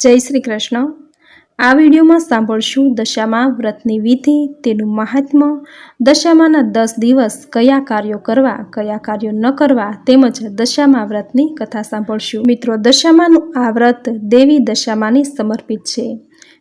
જય શ્રી કૃષ્ણ. આ વિડીયોમાં સાંભળશું દશામાં વ્રતની વિધિ, તેનું મહાત્મ્ય દશામાના દસ દિવસ કયા કાર્યો કરવા, કયા કાર્યો ન કરવા, તેમજ દશામાં વ્રતની કથા સાંભળશું. મિત્રો, દશામાનું આ વ્રત દેવી દશામાને સમર્પિત છે,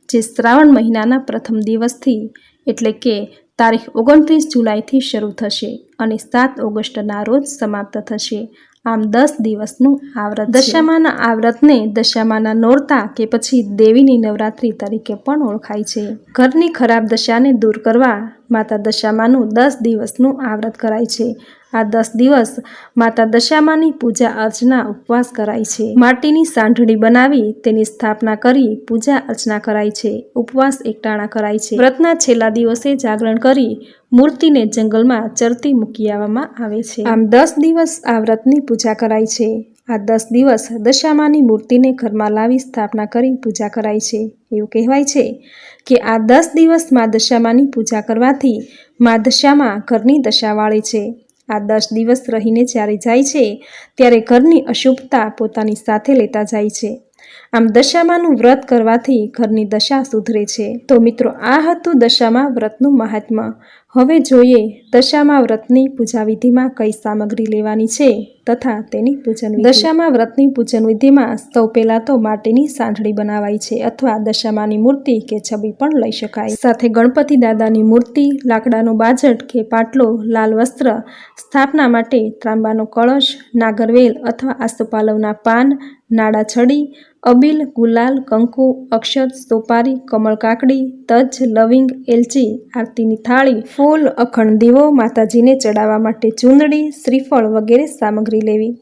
જે શ્રાવણ મહિનાના પ્રથમ દિવસથી, એટલે કે તારીખ ઓગણત્રીસ જુલાઈથી શરૂ થશે. અને સાત ઓગસ્ટના રોજ સમાપ્ત થશે. આમ દસ દિવસનું આ વ્રત દશામાના આ વ્રતને દશામાના નોરતા કે પછી દેવીની નવરાત્રિ તરીકે પણ ઓળખાય છે. ઘરની ખરાબ દશાને દૂર કરવા માતા દશામાનું દસ દિવસનું આ વ્રત કરાય છે. આ દસ દિવસ માતા દશામાની પૂજા અર્ચના ઉપવાસ કરાય છે. માટીની સાંઢળી બનાવી તેની સ્થાપના કરી પૂજા અર્ચના કરાય છે. ઉપવાસ એકટાણા કરાય છે. વ્રતના છેલ્લા દિવસે જાગરણ કરી મૂર્તિને જંગલમાં ચરતી મૂકી આવવામાં આવે છે. આમ દસ દિવસ આ વ્રતની પૂજા કરાય છે. આ દસ દિવસ દશામાની મૂર્તિને ઘરમાં લાવી સ્થાપના કરી પૂજા કરાય છે. એવું કહેવાય છે કે આ દસ દિવસ મા દશામાની પૂજા કરવાથી મા દશામાં ઘરની દશા વાળે છે. આ દસ દિવસ રહીને જ્યારે જાય છે, ત્યારે ઘરની અશુભતા પોતાની સાથે લેતા જાય છે. આમ દશામાનું વ્રત કરવાથી ઘરની દશા સુધરે છે. તો મિત્રો, આ હતું દશામાં વ્રતનું મહાત્મ્ય. હવે જોઈએ દશામાં વ્રતની પૂજા વિધિમાં કઈ સામગ્રી લેવાની છે તથા તેની પૂજન દશામાં વ્રતની પૂજન વિધિમાં સૌ પહેલાં તો માટીની સાંઠળી બનાવાય છે અથવા દશામાની મૂર્તિ કે છબી પણ લઈ શકાય. સાથે ગણપતિ દાદાની મૂર્તિ, લાકડાનો બાજટ કે પાટલો, લાલ વસ્ત્ર, સ્થાપના માટે ત્રાંબાનો કળશ, નાગરવેલ અથવા આસોપાલવના પાન, નાડા છડી, અબીલ, ગુલાલ, કંકુ, અક્ષર, સોપારી, કમળ કાકડી, તજ, લવિંગ, એલચી, આરતીની થાળી ફૂલ અખંડ દીવો, માતાજીને ચડાવવા માટે ચૂંદડી, શ્રીફળ વગેરે સામગ્રી લેવી.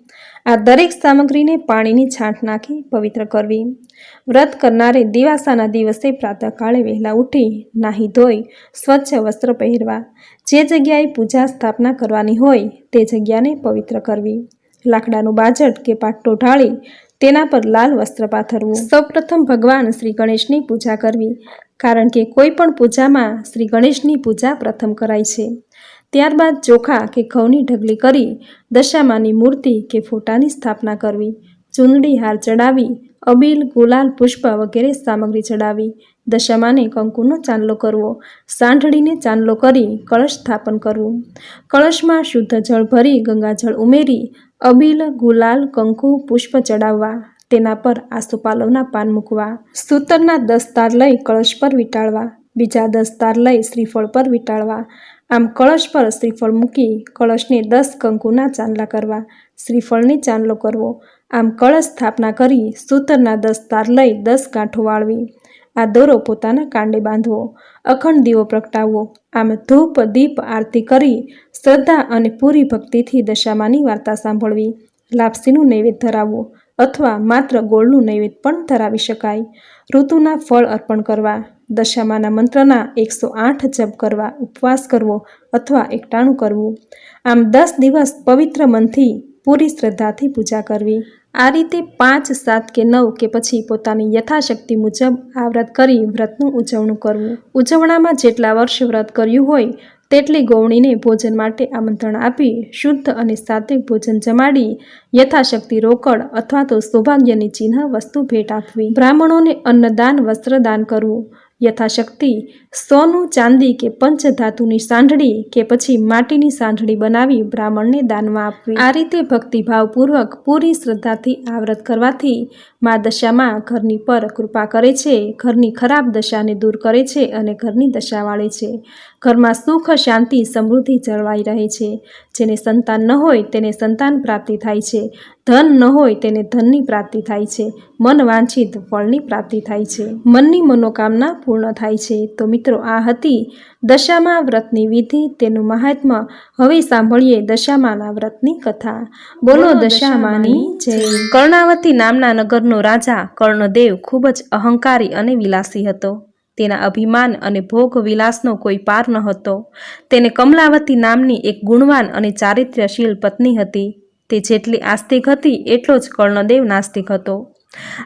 આ દરેક સામગ્રીને પાણીની છાંટ નાખી પવિત્ર કરવી. વ્રત કરનારે દિવાસાના દિવસે પ્રાતઃકાળે વહેલા ઉઠી નાહી ધોઈ, સ્વચ્છ વસ્ત્ર પહેરવા. જે જગ્યાએ પૂજા સ્થાપના કરવાની હોય તે જગ્યાને પવિત્ર કરવી. લાકડાનું બાજટ કે પાટો ઢાળી તેના પર લાલ વસ્ત્ર પાથરવું. સૌપ્રથમ ભગવાન શ્રી ગણેશની પૂજા કરવી, કારણ કે કોઈ પણ પૂજામાં શ્રી ગણેશની પૂજા પ્રથમ કરાય છે. ત્યારબાદ ચોખા કે ઘઉંની ઢગલી કરી દશામાની મૂર્તિ કે ફોટાની સ્થાપના કરવી, ચૂંદડી હાર ચડાવી, અબીલ ગુલાલ પુષ્પ વગેરે સામગ્રી ચડાવી દશામાને કંકુનો ચાંદલો કરવો, સાંઢળીને ચાંદલો કરી કળશ સ્થાપન કરવું. કળશમાં શુદ્ધ જળ ભરી ગંગાજળ ઉમેરી, અબીલ, ગુલાલ, કંકુ, પુષ્પ ચડાવવા, તેના પર આસોપાલવના પાન મૂકવા. સૂતરના દસ તાર લઈ કળશ પર વીંટાળવા, બીજા દસ તાર લઈ શ્રીફળ પર વીંટાળવા. આમ કળશ પર શ્રીફળ મૂકી કળશને દસ કંકુના ચાંદલા કરવા, શ્રીફળને ચાંદલો કરવો. આમ કળશ સ્થાપના કરી સૂતરના દસ તાર લઈ દસ ગાંઠો વાળવી. આ દોરો પોતાના કાંડે બાંધવો અખંડ દીવો પ્રગટાવવો. આમ ધૂપ, દીપ, આરતી કરી, શ્રદ્ધા અને પૂરી ભક્તિથી દશામાની વાર્તા સાંભળવી. લાપસીનું નૈવેદ્ય ધરાવવું અથવા માત્ર ગોળનું નૈવેદ્ય પણ ધરાવી શકાય. ઋતુના ફળ અર્પણ કરવા, દશામાના મંત્રના એકસો આઠ જપ કરવા, ઉપવાસ કરવો અથવા એકટાણું કરવું. આમ દસ દિવસ પવિત્ર મનથી પૂરી શ્રદ્ધાથી પૂજા કરવી. આ રીતે પાંચ, સાત કે નવ કે પછી પોતાની યથાશક્તિ મુજબ આ વ્રત કરી વ્રતનું ઉજવણું કરવું. ઉજવણામાં જેટલા વર્ષ વ્રત કર્યું હોય, તેટલી ગૌણીને ભોજન માટે આમંત્રણ આપી, શુદ્ધ અને સાત્વિક ભોજન જમાડી, યથાશક્તિ રોકડ અથવા તો સૌભાગ્યની ચિહ્ન વસ્તુ ભેટ આપવી. બ્રાહ્મણોને અન્નદાન, વસ્ત્રદાન કરવું. યથાશક્તિ, સોનું, ચાંદી કે પંચધાતુની સાંઢળી કે પછી માટીની સાંઢળી બનાવી બ્રાહ્મણને દાનમાં આપવી. આ રીતે ભક્તિભાવપૂર્વક પૂરી શ્રદ્ધાથી આ કરવાથી મા દશામાં ઘરની પર કૃપા કરે છે, ઘરની ખરાબ દશાને દૂર કરે છે અને ઘરની દશા વાળે છે. ઘરમાં સુખ, શાંતિ, સમૃદ્ધિ જળવાઈ રહે છે. જેને સંતાન ન હોય તેને સંતાન પ્રાપ્તિ થાય છે. ધન ન હોય તેને ધનની પ્રાપ્તિ થાય છે. મન વાંછિત ફળની પ્રાપ્તિ થાય છે. મનની મનોકામના પૂર્ણ થાય છે. તો મિત્રો આ હતી દશામાં વ્રતની વિધિ. તેનું મહાત્મ્ય હવે સાંભળીએ દશામાના વ્રતની કથા. બોલો દશામાની જય. કર્ણાવતી નામના નગરનો રાજા કર્ણદેવ ખૂબ જ અહંકારી અને વિલાસી હતો. તેના અભિમાન અને ભોગ વિલાસનો કોઈ પાર ન હતો. તેને કમલાવતી નામની એક ગુણવાન અને ચારિત્ર્યશીલ પત્ની હતી. તે જેટલી આસ્તિક હતી, એટલો જ કર્ણદેવ નાસ્તિક હતો.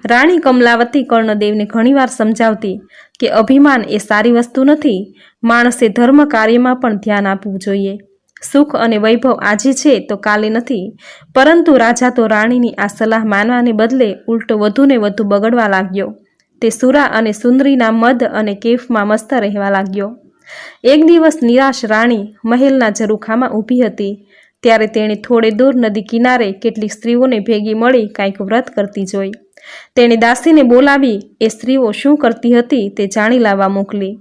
રાણી કમલાવતી કર્ણદેવને ઘણીવાર સમજાવતી કે અભિમાન એ સારી વસ્તુ નથી, માણસે ધર્મ કાર્યમાં પણ ધ્યાન આપવું જોઈએ. સુખ અને વૈભવ આજે છે તો કાલે નથી, પરંતુ રાજા તો રાણીની આ સલાહ માનવાને બદલે ઉલટો વધુને વધુ બગડવા લાગ્યો. તે સુરા અને સુંદરીના મદ અને કેફમાં મસ્ત રહેવા લાગ્યો. એક દિવસ નિરાશ રાણી મહેલના ઝરૂખામાં ઊભી હતી. ત્યારે તેણે થોડે દૂર નદી કિનારે કેટલીક સ્ત્રીઓને ભેગી મળી કાંઈક વ્રત કરતી જોઈ. તેણે દાસીને બોલાવી, એ સ્ત્રીઓ શું કરતી હતી તે જાણી લાવવા મોકલી.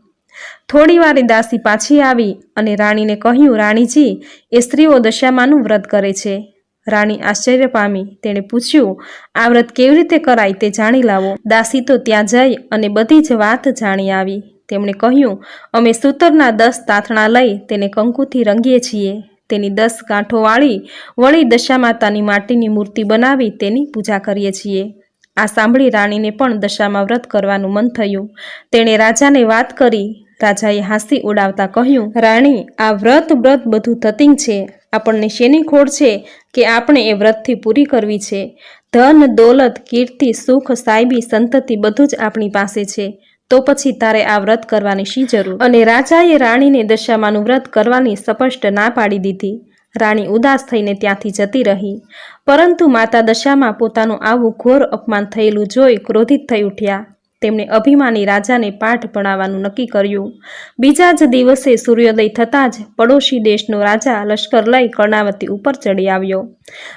થોડી વારે દાસી પાછી આવી અને રાણીને કહ્યું, રાણીજી, એ સ્ત્રીઓ દશામાનું વ્રત કરે છે. રાણી આશ્ચર્ય પામી. તેણે પૂછ્યું, આ વ્રત કેવી રીતે કરાય તે જાણી લાવો. દાસી તો ત્યાં જઈ અને બધી જ વાત જાણી આવી. તેમણે કહ્યું, અમે સૂતરના દસ તાથણા લઈ તેને કંકુથી રંગીએ છીએ. તેની દસ ગાંઠો વાળી વળી દશા માતાની માટીની મૂર્તિ બનાવી તેની પૂજા કરીએ છીએ. આ સાંભળી રાણીને પણ દશામાં વ્રત કરવાનું મન થયું. તેણે રાજાને વાત કરી. રાજાએ હાંસી ઉડાવતા કહ્યું, રાણી, આ વ્રત વ્રત બધું થતિંગ છે. આપણને શેની ખોડ છે કે આપણે એ વ્રતથી પૂરી કરવી છે? ધન, દોલત, કીર્તિ, સુખ સાહેબી સંતતિ બધું જ આપણી પાસે છે. તો પછી તારે આ વ્રત કરવાની શી જરૂર? અને રાજાએ રાણીને દશામાનું વ્રત કરવાની સ્પષ્ટ ના પાડી દીધી. રાણી ઉદાસ થઈને ત્યાંથી જતી રહી. પરંતુ માતા દશામાં પોતાનું આવું ઘોર અપમાન થયેલું જોઈ ક્રોધિત થઈ ઉઠ્યા. તેમણે અભિમાની રાજાને પાઠ ભણાવવાનું નક્કી કર્યું. બીજા જ દિવસે સૂર્યોદય થતાં જ પડોશી દેશનો રાજા લશ્કર લઈ કર્ણાવતી ઉપર ચડી આવ્યો.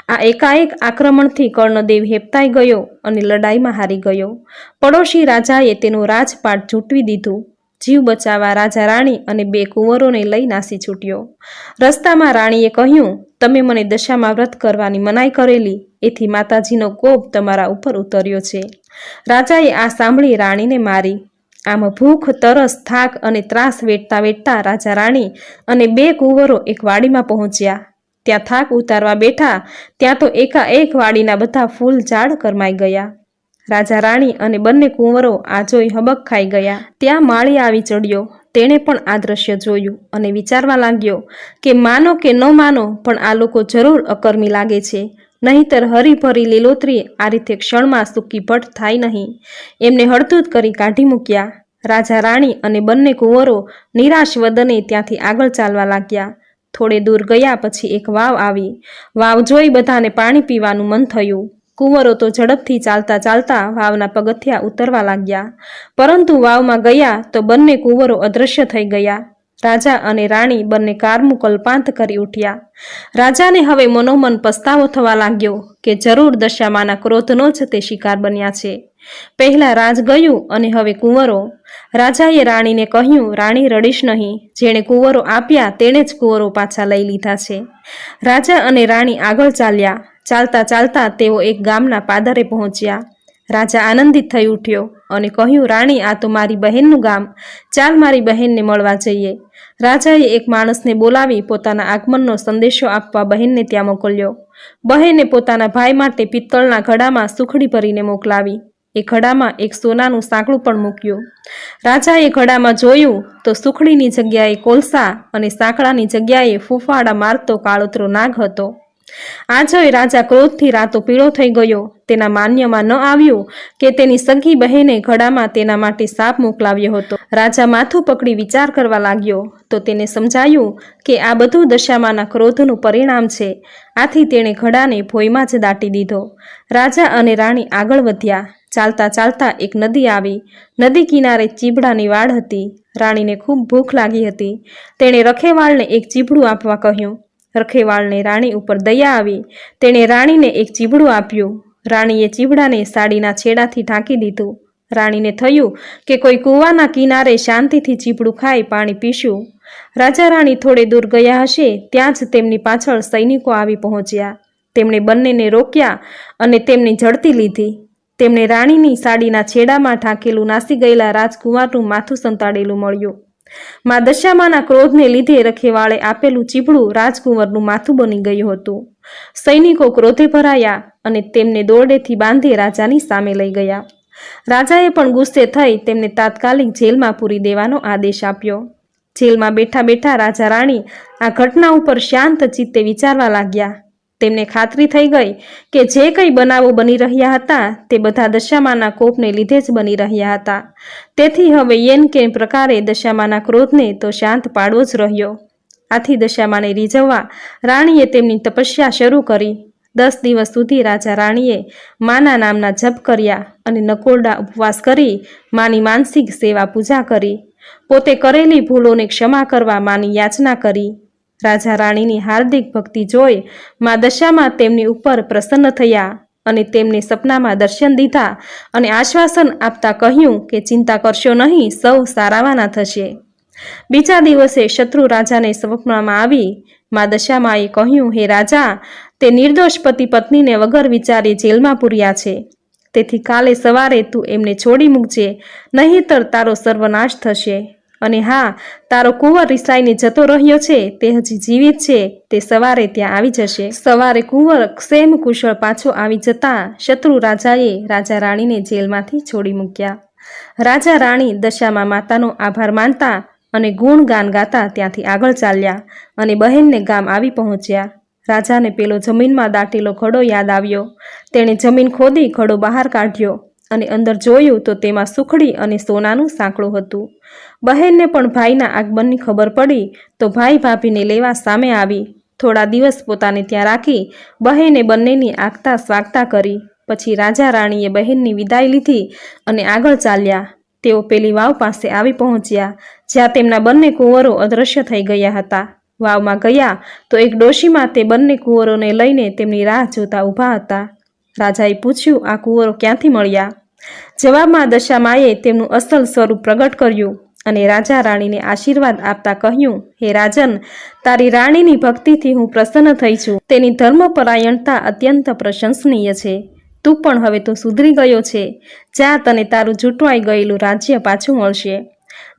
આ એકાએક આક્રમણથી કર્ણદેવ હેપતાઈ ગયો અને લડાઈમાં હારી ગયો. પડોશી રાજાએ તેનું રાજપાટ ઝૂંટવી દીધું. જીવ બચાવવા રાજા રાણી અને બે કુંવરોને લઈ નાસી છૂટ્યો. રસ્તામાં રાણીએ કહ્યું, તમે મને દશામાં વ્રત કરવાની મનાઈ કરેલી, એથી માતાજીનો કોપ તમારા ઉપર ઉતર્યો છે. રાજાએ આ સાંભળી રાણીને મારી. આમ ભૂખ, તરસ, થાક અને ત્રાસ વેઠતા વેઠતા રાજા રાણી અને બે કુંવરો એક વાડીમાં પહોંચ્યા. ત્યાં થાક ઉતારવા બેઠા, ત્યાં તો એકાએક વાડીના બધા ફૂલ ઝાડ કરમાઈ ગયા. રાજા રાણી અને બંને કુંવરો આ જોઈ હબક ખાઈ ગયા. ત્યાં માળી આવી ચડ્યો. તેણે પણ આ દ્રશ્ય જોયું અને વિચારવા લાગ્યો કે માનો કે ન માનો, પણ આ લોકો જરૂર અકર્મી લાગે છે. નહીંતર હરીભરી લીલોતરી આ રીતે ક્ષણમાં સૂકી ભટ્ટ થાય નહીં. એમને હળધૂત કરી કાઢી મૂક્યા. રાજા રાણી અને બંને કુંવરો નિરાશ વદને ત્યાંથી આગળ ચાલવા લાગ્યા. થોડે દૂર ગયા પછી એક વાવ આવી. વાવ જોઈ બધાને પાણી પીવાનું મન થયું. કુંવરો તો ઝડપથી ચાલતા ચાલતા વાવના પગથિયા ઉતરવા લાગ્યા. પરંતુ વાવમાં ગયા તો બંને કુંવરો અદૃશ્ય થઈ ગયા. રાજા અને રાણી બંને કારમુકલ કલ્પાંત કરી ઉઠ્યા. રાજાને હવે મનોમન પસ્તાવો થવા લાગ્યો કે જરૂર દશામાના ક્રોધનો જ તે શિકાર બન્યા છે. પહેલા રાજ ગયું અને હવે કુંવરો. રાજાએ રાણીને કહ્યું, રાણી રડીશ નહીં. જેણે કુંવરો આપ્યા તેણે જ કુંવરો પાછા લઈ લીધા છે. રાજા અને રાણી આગળ ચાલ્યા. ચાલતા ચાલતા તેઓ એક ગામના પાદરે પહોંચ્યા. રાજા આનંદિત થઈ ઉઠ્યો. અને કહ્યું, રાણી, આ તો મારી બહેનનું ગામ. ચાલ મારી બહેનને મળવા જઈએ. રાજાએ એક માણસને બોલાવી પોતાના આગમનનો સંદેશો આપવા બહેનને ત્યાં મોકલ્યો. બહેને પોતાના ભાઈ માટે પિત્તળના ઘડામાં સુખડી ભરીને મોકલાવી. એ ઘડામાં એક સોનાનું સાંકળું પણ મૂક્યું. રાજાએ ઘડામાં જોયું તો સુખડીની જગ્યાએ કોલસા અને સાંકળાની જગ્યાએ ફૂફાડા મારતો કાળોતરો નાગ હતો. આ જોઈ રાજા ક્રોધથી રાતો પીળો થઈ ગયો. તેના માન્યમાં ન આવ્યું કે તેની સગી બહેને ઘડામાં તેના માટે સાપ મોકલાવ્યો હતો. રાજા માથું પકડી વિચાર કરવા લાગ્યો. તો તેને સમજાયું કે આ બધું દશામાના ક્રોધનું પરિણામ છે. આથી તેણે ઘડાને ભોયમાં જ દાટી દીધો. રાજા અને રાણી આગળ વધ્યા. ચાલતા ચાલતા એક નદી આવી. નદી કિનારે ચીબડાની વાડ હતી. રાણીને ખૂબ ભૂખ લાગી હતી. તેણે રખેવાળને એક ચીબડું આપવા કહ્યું રખેવાળને રાણી ઉપર દયા આવી. તેણે રાણીને એક ચીબડું આપ્યું. રાણીએ ચીબડાને સાડીના છેડાથી ઢાંકી દીધું. રાણીને થયું કે કોઈ કૂવાના કિનારે શાંતિથી ચીબડું ખાઈ પાણી પીશું. રાજા રાણી થોડે દૂર ગયા હશે ત્યાં જ તેમની પાછળ સૈનિકો આવી પહોંચ્યા. તેમણે બંનેને રોક્યા અને તેમની ઝડતી લીધી. તેમણે રાણીની સાડીના છેડામાં ઢાંકેલું નાસી ગયેલા રાજકુમારનું માથું સંતાડેલું મળ્યું. મા દશામાના ક્રોધને લીધે રખેવાળે આપેલું ચીપડું રાજકુંવરનું માથું બની ગયું હતું. સૈનિકો ક્રોધે ભરાયા અને તેમને દોરડેથી બાંધી રાજાની સામે લઈ ગયા. રાજાએ પણ ગુસ્સે થઈ તેમને તાત્કાલિક જેલમાં પૂરી દેવાનો આદેશ આપ્યો. જેલમાં બેઠા બેઠા રાજા રાણી આ ઘટના ઉપર શાંત ચિત્તે વિચારવા લાગ્યા. તેમને ખાતરી થઈ ગઈ કે જે કંઈ બનાવો બની રહ્યા હતા તે બધા દશામાના કોપને લીધે જ બની રહ્યા હતા. તેથી હવે યેન કે પ્રકારે દશામાના ક્રોધને તો શાંત પાડવો જ રહ્યો. આથી દશામાને રીઝવવા રાણીએ તેમની તપસ્યા શરૂ કરી. દસ દિવસ સુધી રાજા રાણીએ માના નામના જપ કર્યા અને નકોરડા ઉપવાસ કરી માની માનસિક સેવા પૂજા કરી. પોતે કરેલી ભૂલોને ક્ષમા કરવા માની યાચના કરી. રાજા રાણીની હાર્દિક ભક્તિ જોઈ મા દશામાં તેમની ઉપર પ્રસન્ન થયા અને તેમને સપનામાં દર્શન દીધા અને આશ્વાસન આપતા કહ્યું કે ચિંતા કરશો નહીં, સૌ સારાવાના થશે. બીજા દિવસે શત્રુ રાજાને સ્વપ્નમાં આવી. મા દશામાએ કહ્યું, હે રાજા, તે નિર્દોષ પતિ પત્નીને વગર વિચારે જેલમાં પૂર્યા છે. તેથી કાલે સવારે તું એમને છોડી મૂકજે, નહીંતર તારો સર્વનાશ થશે. અને હા, તારો કુંવર રિસાઈને જતો રહ્યો છે, તે હજી જીવિત છે, તે સવારે ત્યાં આવી જશે. સવારે કુંવર ક્ષેમ કુશળ પાછો આવી જતા શત્રુ રાજાએ રાજા રાણીને જેલમાંથી છોડી મૂક્યા. રાજા રાણી દશામાં માતાનો આભાર માનતા અને ગુણગાન ગાતા ત્યાંથી આગળ ચાલ્યા અને બહેનને ગામ આવી પહોંચ્યા. રાજાને પેલો જમીનમાં દાટેલો ઘડો યાદ આવ્યો. તેણે જમીન ખોદી ઘડો બહાર કાઢ્યો. અને અંદર જોયું તો તેમાં સુખડી અને સોનાનું સાંકળું હતું. બહેનને પણ ભાઈના આગમનની ખબર પડી તો ભાઈ ભાભીને લેવા સામે આવી. થોડા દિવસ પોતાને ત્યાં રાખી બહેને બંનેની આગતા સ્વાગતા કરી. પછી રાજા રાણીએ બહેનની વિદાય લીધી અને આગળ ચાલ્યા. તેઓ પેલી વાવ પાસે આવી પહોંચ્યા, જ્યાં તેમના બંને કુંવરો અદૃશ્ય થઈ ગયા હતા. વાવમાં ગયા તો એક ડોશીમાં તે બંને કુંવરોને લઈને તેમની રાહ જોતા ઊભા હતા. રાજાએ પૂછ્યું, આ કુંવરો ક્યાંથી મળ્યા? જવાબમાં દશામાએ તેમનું અસલ સ્વરૂપ પ્રગટ કર્યું અને રાજા રાણીને આશીર્વાદ આપતા કહ્યું, હે રાજન, તારી રાણીની ભક્તિથી હું પ્રસન્ન થઈ છું. તેની ધર્મપરાયણતા અત્યંત પ્રશંસનીય છે. તું પણ હવે તો સુધરી ગયો છે. જ્યાં તને તારું જૂટવાઈ ગયેલું રાજ્ય પાછું મળશે.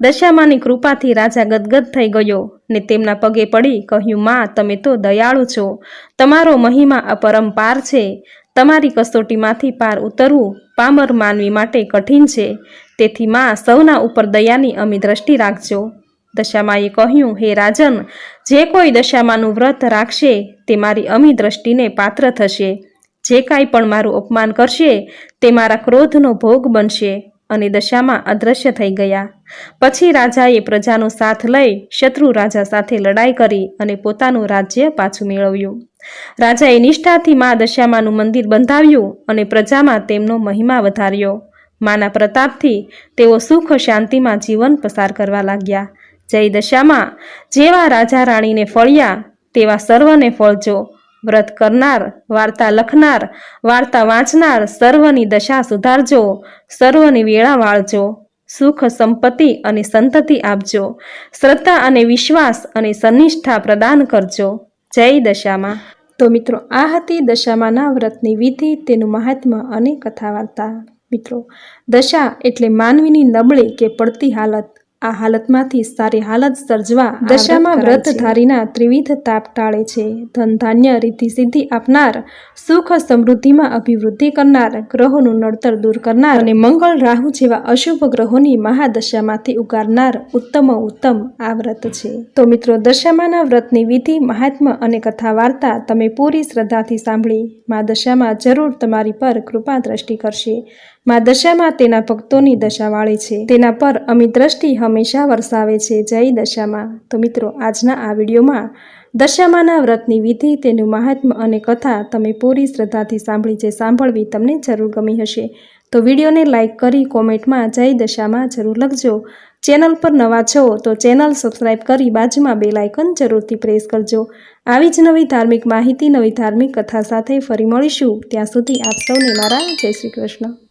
દશામાની કૃપાથી રાજા ગદગદ થઈ ગયો ને તેમના પગે પડી, કહ્યું, માં, તમે તો દયાળુ છો. તમારો મહિમા અપરંપાર છે. તમારી કસોટીમાંથી પાર ઉતરવું પામર માનવી માટે કઠિન છે. તેથી માં સૌના ઉપર દયાની અમી દ્રષ્ટિ રાખજો. દશામાએ કહ્યું, હે રાજન, જે કોઈ દશામાનું વ્રત રાખશે, તે મારી અમી દ્રષ્ટિને પાત્ર થશે. જે કાંઈ પણ મારું અપમાન કરશે, તે મારા ક્રોધનો ભોગ બનશે. અને દશામાં અદૃશ્ય થઈ ગયા. પછી રાજાએ પ્રજાનો સાથ લઈ શત્રુ રાજા સાથે લડાઈ કરી અને પોતાનું રાજ્ય પાછું મેળવ્યું. રાજાએ નિષ્ઠાથી મા દશામાનું મંદિર બંધાવ્યું અને પ્રજામાં તેમનો મહિમા વધાર્યો. માના પ્રતાપથી તેઓ સુખ શાંતિમાં જીવન પસાર કરવા લાગ્યા. જય દશામાં જેવા રાજા રાણીને ફળ્યા, તેવા સર્વને ફળજો. વ્રત કરનાર, વાર્તા લખનાર, વાર્તા વાંચનાર સર્વની દશા સુધારજો, સર્વની વેળા વાળજો. સુખ સંપત્તિ અને સંતતિ આપજો. શ્રદ્ધા અને વિશ્વાસ અને સનિષ્ઠા પ્રદાન કરજો. જય દશામાં. તો મિત્રો, આ હતી દશામાના વ્રતની વિધિ, તેનું મહાત્મ્ય અને કથા વાર્તા મિત્રો, દશા એટલે માનવીની નબળી કે પડતી હાલત. આ હાલતમાંથી સારી હાલત સર્જવા દશામાં વ્રતધારીના ત્રિવિધ તાપ ટાળે છે. ધન ધાન્ય રીતિ સિદ્ધિ આપનાર સુખ સમૃદ્ધિમાં અભિવૃદ્ધિ કરનાર ગ્રહોનું નડતર દૂર કરનાર અને મંગળ રાહુ જેવા અશુભ ગ્રહોની મહાદશામાંથી ઉગારનાર ઉત્તમ ઉત્તમ આ વ્રત છે. તો મિત્રો દશામાના વ્રતની વિધિ મહાત્મા અને કથા વાર્તા તમે પૂરી શ્રદ્ધાથી સાંભળી. મા દશામાં જરૂર તમારી પર કૃપા દ્રષ્ટિ કરશે. મા દશામાં તેના ભક્તોની દશા વાળે છે. તેના પર અમી દ્રષ્ટિ હંમેશા વરસાવે છે. જય દશામાં. તો મિત્રો, આજના આ વિડીયોમાં દશામાના વ્રતની વિધિ, તેનું મહાત્મ્ય અને કથા તમે પૂરી શ્રદ્ધાથી સાંભળી છે. સાંભળવી તમને જરૂર ગમી હશે. તો વિડીયોને લાઇક કરી કોમેન્ટમાં જય દશામાં જરૂર લખજો. ચેનલ પર નવા છો તો ચેનલ સબસ્ક્રાઇબ કરી બાજુમાં બે લાઇકન જરૂરથી પ્રેસ કરજો. આવી જ નવી ધાર્મિક માહિતી, નવી ધાર્મિક કથા સાથે ફરી મળીશું. ત્યાં સુધી આપ સૌને મારા જય શ્રી કૃષ્ણ.